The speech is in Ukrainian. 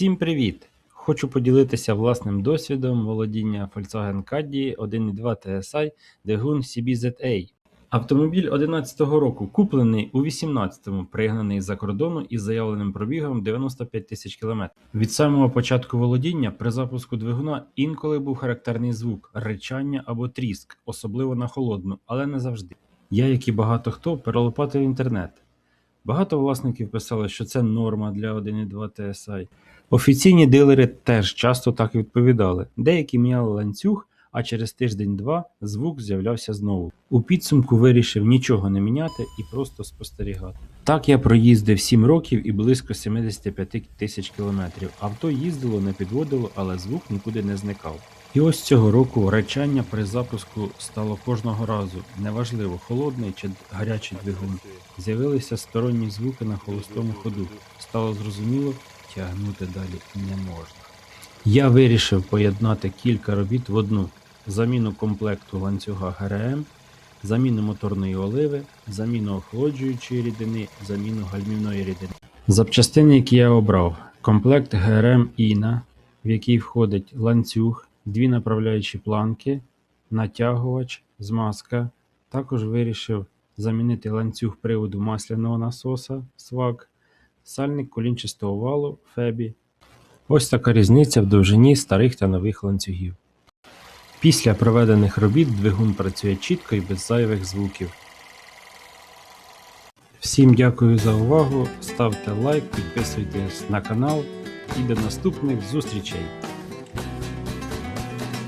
Всім привіт! Хочу поділитися власним досвідом володіння Volkswagen Caddy 1.2 TSI двигун CBZA. Автомобіль 11-го року куплений у 18-му, пригнаний за кордону із заявленим пробігом 95 тисяч км. Від самого початку володіння при запуску двигуна інколи був характерний звук ричання або тріск, особливо на холодну, але не завжди. Я, як і багато хто, перелопатив інтернет. Багато власників писали, що це норма для 1.2 TSI. Офіційні дилери теж часто так відповідали. Деякі міняли ланцюг, а через тиждень-два звук з'являвся знову. У підсумку вирішив нічого не міняти і просто спостерігати. Так я проїздив 7 років і близько 75 тисяч кілометрів. Авто їздило, не підводило, але звук нікуди не зникав. І ось цього року речання при запуску стало кожного разу, неважливо, холодний чи гарячий двигун. З'явилися сторонні звуки на холостому ходу. Стало зрозуміло, тягнути далі не можна. Я вирішив поєднати кілька робіт в одну: заміну комплекту ланцюга ГРМ, заміну моторної оливи, заміну охолоджуючої рідини, заміну гальмівної рідини. Запчастини, які я обрав: комплект ГРМ Іна, в який входить ланцюг, дві направляючі планки, натягувач, змазка. Також вирішив замінити ланцюг приводу масляного насоса свак, сальник колінчастого валу Фебі. Ось така різниця в довжині старих та нових ланцюгів. Після проведених робіт двигун працює чітко і без зайвих звуків. Всім дякую за увагу. Ставте лайк, підписуйтесь на канал і до наступних зустрічей!